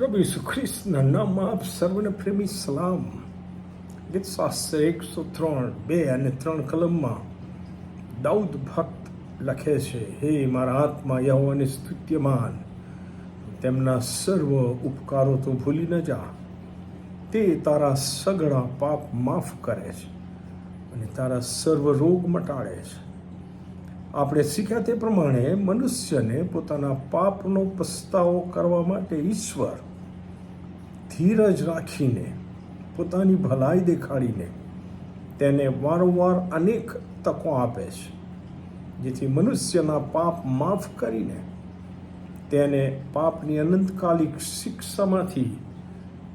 પ્રભુ ઈસુ ખ્રિસ્તના નામમાં આપ સર્વને પ્રેમી સલામ. ગીત શાસ્ત્ર એકસો ત્રણ, બે અને ત્રણ કલમમાં દાઉદ ભક્ત લખે છે, હે મારા આત્મા, યહોવાને સ્તુત્યમાન. તેમના સર્વ ઉપકારો તો ભૂલી ન જા. તે તારા સગળા પાપ માફ કરે છે અને તારા સર્વ રોગ મટાડે છે. આપણે શીખ્યા તે પ્રમાણે મનુષ્યને પોતાના પાપનો પસ્તાવો કરવા માટે ઈશ્વર ધીરજ રાખીને, પોતાની ભલાઈ દેખાડીને તેને વારંવાર અનેક તકો આપે છે, જેથી મનુષ્યના પાપ માફ કરીને તેને પાપની અનંતકાલિક શિક્ષામાંથી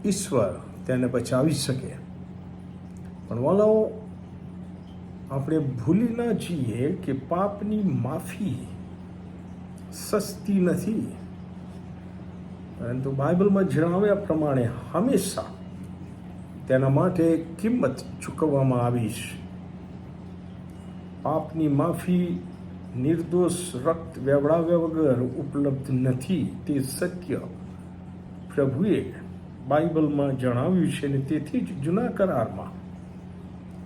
ઈશ્વર તેને બચાવી શકે. પણ વાલાઓ આપણે ભૂલી ના જઈએ કે પાપની માફી સસ્તી નથી. પરંતુ બાઇબલમાં જણાવ્યા પ્રમાણે હંમેશા તેના માટે કિંમત ચૂકવવામાં આવી છે. પાપની માફી, નિર્દોષ રક્ત વેવડાવ્યા વગર ઉપલબ્ધ નથી તે સત્ય. પ્રભુએ બાઇબલમાં જણાવ્યું છે ને તેથી જ જૂના કરારમાં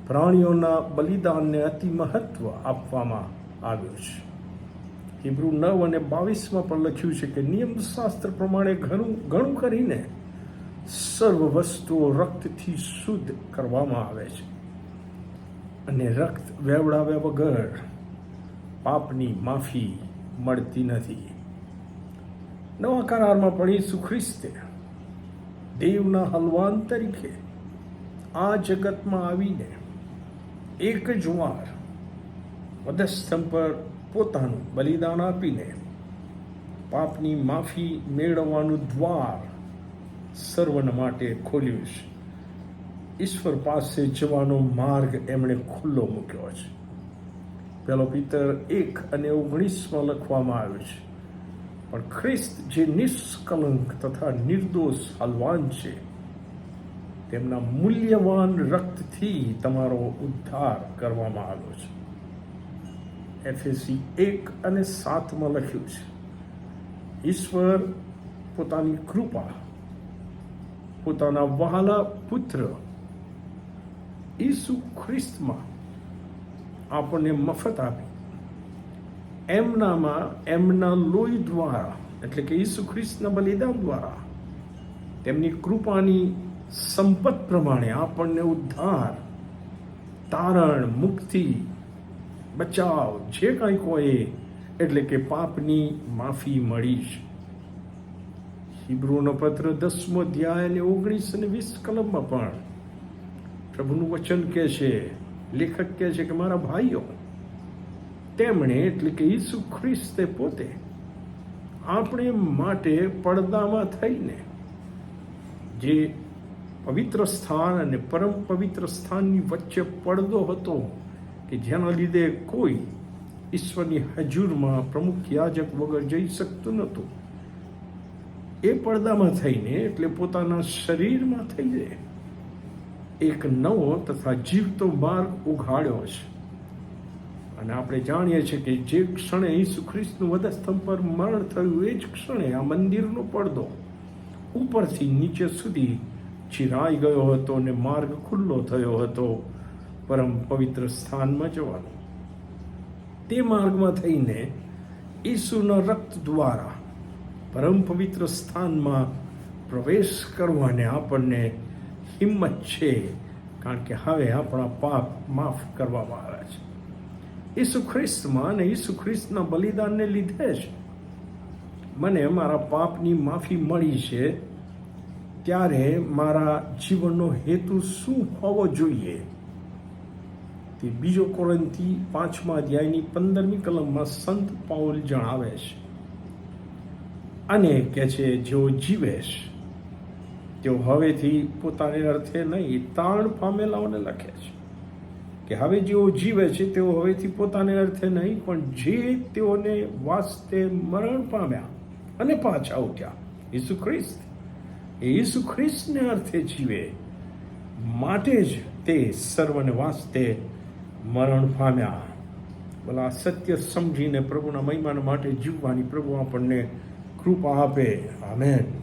પ્રાણીઓના બલિદાનને અતિ મહત્વ આપવામાં આવ્યું છે. હિબ્રુ નવ અને બાવીસમાં પણ લખ્યું છે કે નિયમશાસ્ત્ર પ્રમાણે ઘણું ઘણું કરીને સર્વ વસ્તુઓ રક્તથી શુદ્ધ કરવામાં આવે છે. અને રક્ત વેવડાવ્યા વગર પાપની માફી મળતી નથી. નવા કરારમાં પણ ઈસુ ખ્રિસ્તે. દેવના હલવાન તરીકે આ જગતમાં આવીને એક જ વાર વધસ્તંભ પર પોતાનું બલિદાન આપીને પાપની માફી મેળવવાનું દ્વાર સર્વન માટે ખોલ્યું છે. ઈશ્વર પાસે જવાનો માર્ગ એમણે ખુલ્લો મૂક્યો છે. પેલો પિતર એક અને ઓગણીસમાં લખવામાં આવ્યું છે, પણ ખ્રિસ્ત જે નિષ્કલંક તથા નિર્દોષ હલવાન છે, તેમના મૂલ્યવાન રક્તથી તમારો ઉદ્ધાર કરવામાં આવ્યો છે. એફએસી એક અને સાતમાં લખ્યું છે. ઈશ્વર પોતાની કૃપા, પોતાના વહાલા પુત્ર ઈસુ ખ્રિસ્તમાં આપણને મફત આપી. એમનામાં, એમના લોહી દ્વારા, એટલે કે ઈસુ ખ્રિસ્તના બલિદાન દ્વારા, તેમની કૃપાની સંપત પ્રમાણે આપણને ઉદ્ધાર, તારણ, મુક્તિ બચાવ જે કંઈક હોય એટલે કે પાપની માફી મળી છે હિબ્રુનો પત્ર દસમો અધ્યાય અને ઓગણીસ અને વીસ કલમમાં પણ પ્રભુનું વચન કહે છે, લેખક કહે છે કે મારા ભાઈઓ, તેમણે એટલે કે ઈસુ ખ્રિસ્તે પોતે આપણે માટે પડદામાં થઈને જે પવિત્ર સ્થાન અને પરમ પવિત્ર સ્થાનની વચ્ચે પડદો હતો કે જેના લીધે કોઈ ઈશ્વરની હજુરમાં પ્રમુખ યાજક વગર જઈ શકતું નહોતું. એ પડદામાં થઈને એટલે પોતાના શરીરમાં થઈને એક નવો તથા જીવતો માર્ગ ઉઘાડ્યો છે. અને આપણે જાણીએ છીએ કે જે ક્ષણે ઈસુ ખ્રિસ્તનું વધસ્તંભ પર મરણ થયું, એ જ ક્ષણે આ મંદિરનો પડદો ઉપરથી નીચે સુધી ચિરાઈ ગયો હતો અને માર્ગ ખુલ્લો થયો હતો. પરમ પવિત્ર સ્થાનમાં જવાનું. તે માર્ગમાં થઈને ઈસુના રક્ત દ્વારા પરમ પવિત્ર સ્થાનમાં પ્રવેશ કરવાને આપણને હિંમત છે, કારણ કે હવે આપણા પાપ માફ કરવામાં આવ્યા છે. ઈસુ ખ્રિસ્તમાં અને ઈસુ ખ્રિસ્તના બલિદાનને લીધે જ મને મારા પાપની માફી મળી છે, ત્યારે મારા જીવનનો હેતુ શું હોવો જોઈએ? તે બીજો કોરંથી પાંચમા અધ્યાયની પંદરમી કલમમાં સંત પાઉલ જણાવે છે. અને કે છે, જેઓ જીવે છે, તેઓ હવેથી પોતાને અર્થે નહીં, તાણ પામેલાઓને લખે છે કે હવે જેઓ જીવે છે, તેઓ હવેથી પોતાને અર્થે નહીં, પણ જે તેઓને વાસ્તે મરણ પામ્યા અને પાછા ઉઠ્યા, ઈસુ ખ્રિસ્ત. એ ઈસુ ખ્રિસ્તને અર્થે જીવે. માટે જ તે સર્વને વાસ્તે મરણ પામ્યા. ભલા સત્ય સમજીને પ્રભુના મહિમાન માટે જીવવાની પ્રભુ આપણને કૃપા આપે. આમેન.